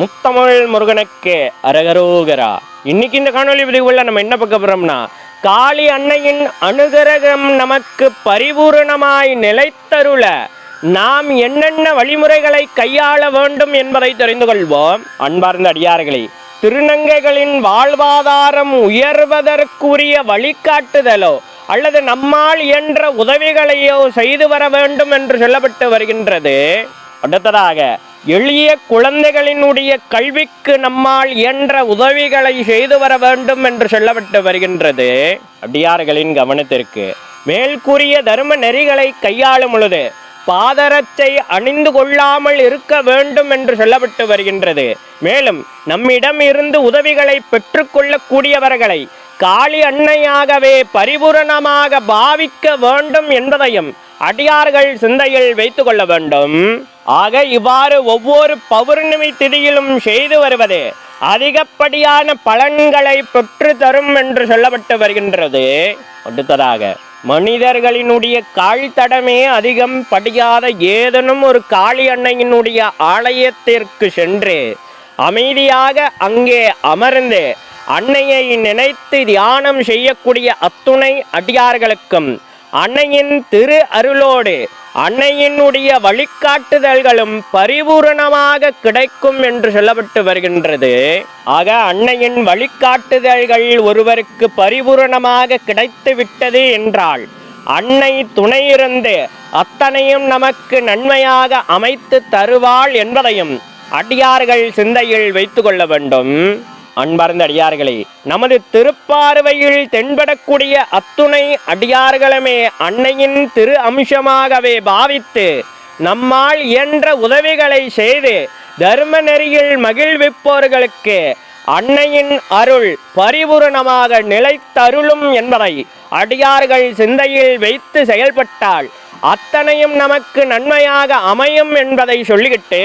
முத்தமிழ் முருகனுக்கு அரகரோகரா. இன்னைக்கு இந்த காணொலி பதிவுகளில் நம்ம என்ன பார்க்க போறோம்னா காளி அன்னையின் அனுகிரகம் நமக்கு பரிபூரணமாய் நிலைத்தருள. நாம் என்னென்ன வழிமுறைகளை கையாள வேண்டும் என்பதை தெரிந்து கொள்வோம். அன்பார்ந்த அடியார்களே திருநங்கைகளின் வாழ்வாதாரம் உயர்வதற்குரிய வழிகாட்டுதலோ அல்லது நம்மால் இயன்ற உதவிகளையோ செய்து வர வேண்டும் என்று சொல்லப்பட்டு வருகின்றது. அடுத்ததாக எளிய குழந்தைகளினுடைய கல்விக்கு நம்மால் இயன்ற உதவிகளை செய்து வர வேண்டும் என்று சொல்லப்பட்டு வருகின்றது. அடியார்களின் கவனத்திற்கு மேல்கூறிய தர்ம நெறிகளை கையாளும் பொழுது பாதரத்தை அணிந்து கொள்ளாமல் இருக்க வேண்டும் என்று சொல்லப்பட்டு வருகின்றது. மேலும் நம்மிடம் இருந்து உதவிகளை பெற்றுக்கொள்ளக்கூடியவர்களை காளி அன்னையாகவே பரிபூரணமாக பாவிக்க வேண்டும் என்பதையும் அடியார்கள் சிந்தையில் வைத்து கொள்ள வேண்டும். ஆக இவ்வாறு ஒவ்வொரு பௌர்ணமி திதியிலும் செய்து வருவது அதிகப்படியான பலன்களை பெற்று தரும் என்று சொல்லப்பட்டு வருகின்றது. அடுத்ததாக மனிதர்களினுடைய கால்தடமே அதிகம் படியாத ஏதேனும் ஒரு காளி அன்னையினுடைய ஆலயத்திற்கு சென்று அமைதியாக அங்கே அமர்ந்து அன்னையை நினைத்து தியானம் செய்யக்கூடிய அத்துணை அடியார்களுக்கும் அன்னையின் திரு அருளோடு அன்னையினுடைய வழிகாட்டுதல்களும் பரிபூரணமாக கிடைக்கும் என்று சொல்லப்பட்டு வருகின்றது. ஆக அன்னையின் வழிகாட்டுதல்கள் ஒருவருக்கு பரிபூரணமாக கிடைத்து விட்டது என்றால் அன்னை துணையிருந்து அத்தனையும் நமக்கு நன்மையாக அமைத்து தருவாள் என்பதையும் அடியார்கள் சிந்தையில் வைத்து கொள்ள வேண்டும். அன்பார்ந்த அடியார்களே நமது திருப்பார்வையில் தென்படக்கூடிய அத்துணை அடியார்களுமே அன்னையின் திரு அம்சமாகவே பாவித்து நம்மால் இயன்ற உதவிகளை செய்து தர்ம நெறியில் மகிழ்விப்போர்களுக்கு அன்னையின் அருள் பரிபூரணமாக நிலைத்தருளும் என்பதை அடியார்கள் சிந்தையில் வைத்து செயல்பட்டால் அத்தனையும் நமக்கு நன்மையாக அமையும் என்பதை சொல்லிக்கிட்டு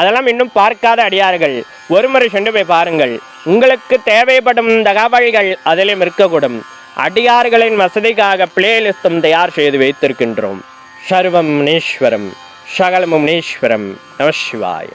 அதெல்லாம் இன்னும் பார்க்காத அடியார்கள். ஒருமுறை சென்று போய் பாருங்கள். உங்களுக்கு தேவைப்படும் தகவல்கள் அதிலும் இருக்கக்கூடும். அடியார்களின் வசதிக்காக பிளேலிஸ்டும் தயார் செய்து வைத்திருக்கின்றோம். சர்வம் முனீஸ்வரம் சகலமும் முனீஸ்வரம். நம சிவாய.